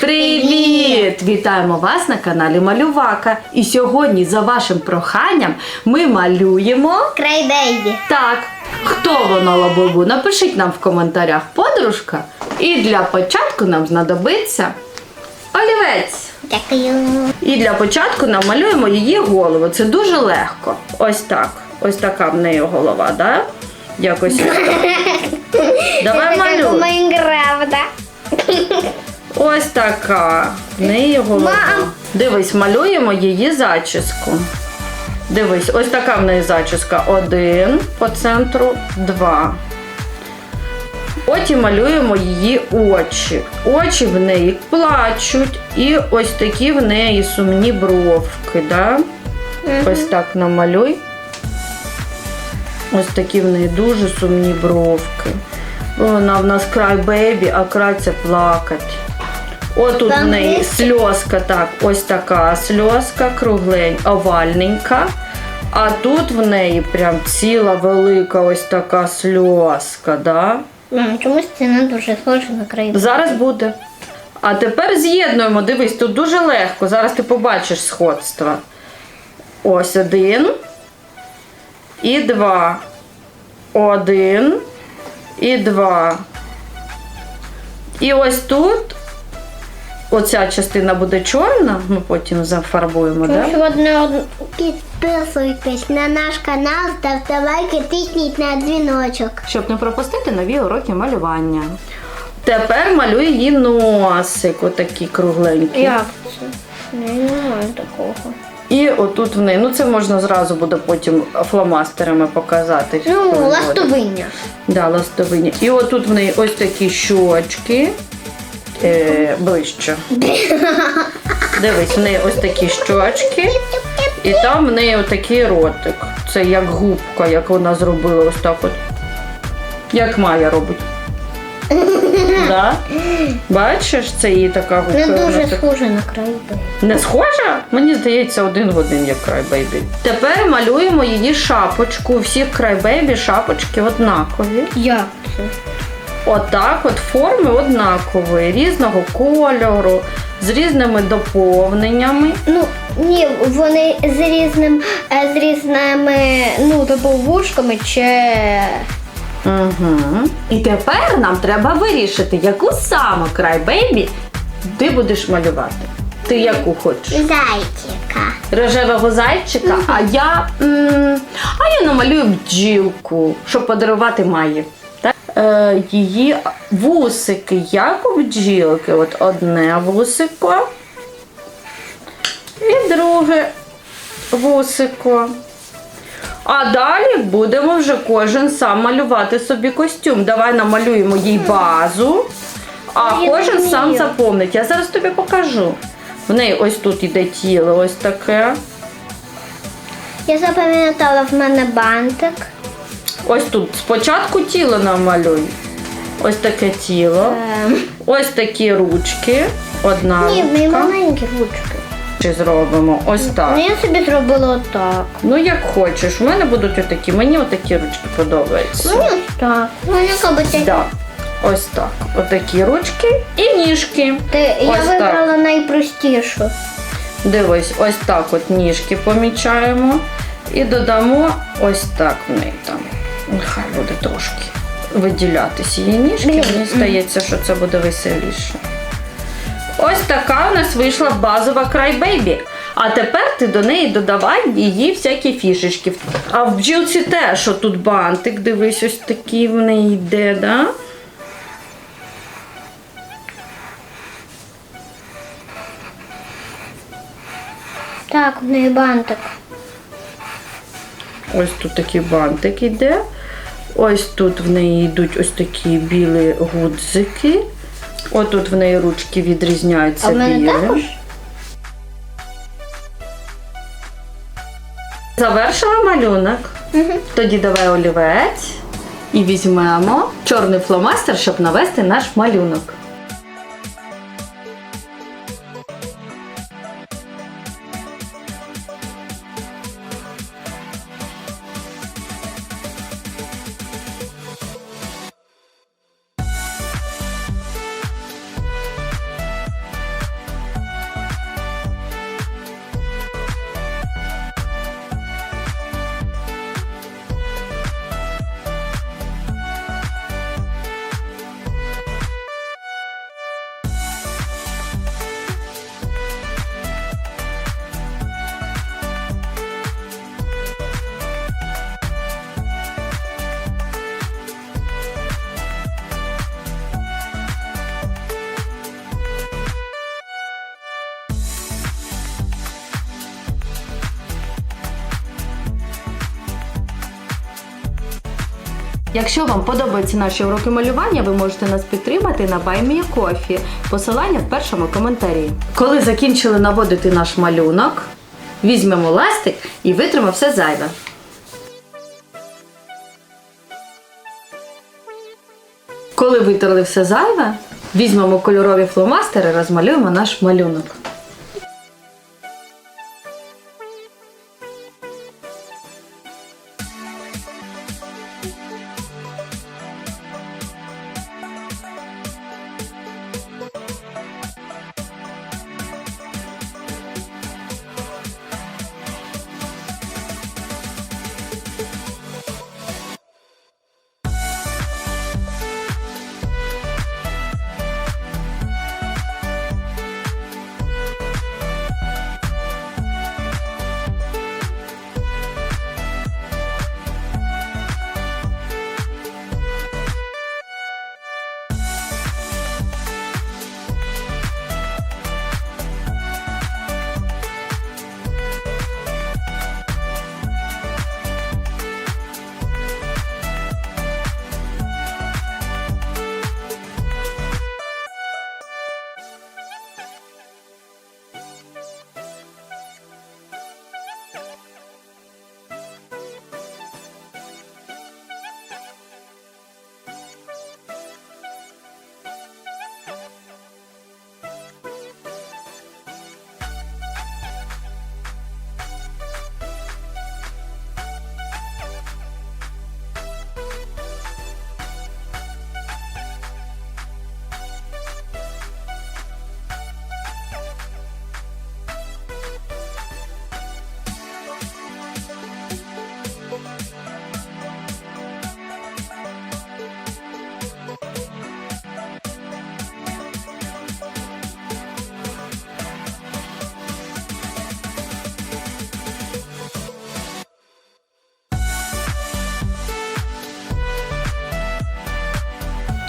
Привіт! Вітаємо вас на каналі Малювака. І сьогодні, за вашим проханням, ми малюємо. Крейбейбі. Так, хто воно лабубу? Напишіть нам в коментарях подружка. І для початку нам знадобиться олівець. Дякую. І для початку намалюємо її голову. Це дуже легко. Ось так. Ось така в неї голова, да? Якось. ось так. Давай Це як у. Майнкрафта. Ось така. В неї голова. Мам! Дивись, малюємо її зачіску. Дивись, ось така в неї зачіска. Один по центру, два. Потім малюємо її очі. Очі в неї плачуть. І ось такі в неї сумні бровки. Да? Ось так намалюй. Ось такі в неї дуже сумні бровки. Вона в нас край бейбі, а край це плакать. Отут в неї сльозка, так, ось така сльозка, круглень, овальненька. А тут в неї прям ціла велика ось така сльозка, да? Мам, чомусь це не дуже схоже на крейбейбі. Зараз буде. А тепер з'єднуємо. Дивись, тут дуже легко. Зараз ти побачиш сходство. Ось один. І два. Один. І два. І ось тут. Оця частина буде чорна, ми потім зафарбуємо, так? Чомусь Да? одне одне. Підписуйтесь на наш канал, ставте лайки, тисніть на дзвіночок. Щоб не пропустити нові уроки малювання. Тепер малюю її носик, отакий кругленький. Як це? Не, немає такого. І отут в неї, ну це можна зразу буде потім фломастерами показати. Ну, ластовиння. Да, ластовині. І отут в неї ось такі щочки. Е, ближче. Дивись, в неї ось такі щочки. І там в неї отакий ротик. Це як губка, як вона зробила ось так от. Як Майя робить. Да? Бачиш, це її така губка. Не дуже так- схоже на крейбейбі. не схожа? Мені здається, один в один, як крайбейбі. Тепер малюємо її шапочку. У всіх крайбейбі шапочки однакові. Як це? Отак, от форми однакові, різного кольору, з різними доповненнями. Ну, ні, вони з різним, е, з різними, ну, типу, вушками чи. Угу. І тепер нам треба вирішити, яку саме крайбейбі ти будеш малювати. Ти яку хочеш? Зайчика. Рожевого зайчика, а я. м, а я намалюю бджілку, щоб подарувати Майї. Е, її вусики, як у бджілки. От одне вусико і друге вусико. А далі будемо вже кожен сам малювати собі костюм. Давай намалюємо їй базу, а Я кожен розумію. сам заповнить. Я зараз тобі покажу. В неї ось тут іде тіло, ось таке. Я запам'ятала в мене бантик. Ось тут спочатку тіло намалюй. Ось таке тіло. Ем, Ось такі ручки. Одна Ні, в ручка. маленькі ручки. Чи зробимо ось так. Ну, я собі зробила отак. Ну як хочеш. У мене будуть отакі. Мені отакі ручки подобаються. Ну, ось так. Ну, яка би це. Да. Ось так. Отакі ручки і ніжки. Ти, я Ось так. вибрала найпростішу. Дивись, ось так от ніжки помічаємо. І додамо ось так в неї там. Нехай буде трошки виділятися її ніжки. Блін. Мені здається, що це буде веселіше. Ось така у нас вийшла базова крайбейбі. А тепер ти до неї додавай її всякі фішечки. А в бджілці теж тут бантик, дивись, ось такий в неї йде, да? Так, в неї бантик. Ось тут такий бантик іде. Ось тут в неї йдуть ось такі білі гудзики. Отут в неї ручки відрізняються А в мене білі. також? Завершила малюнок. Тоді давай олівець і візьмемо чорний фломастер, щоб навести наш малюнок. Якщо вам подобаються наші уроки малювання, ви можете нас підтримати на BuyMeCoffee. Посилання в першому коментарі. Коли закінчили наводити наш малюнок, візьмемо ластик і витримо все зайве. Коли витерли все зайве, візьмемо кольорові фломастери, розмалюємо наш малюнок.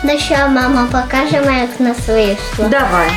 Ну що, мама, покажемо, як в нас вийшло. Давай.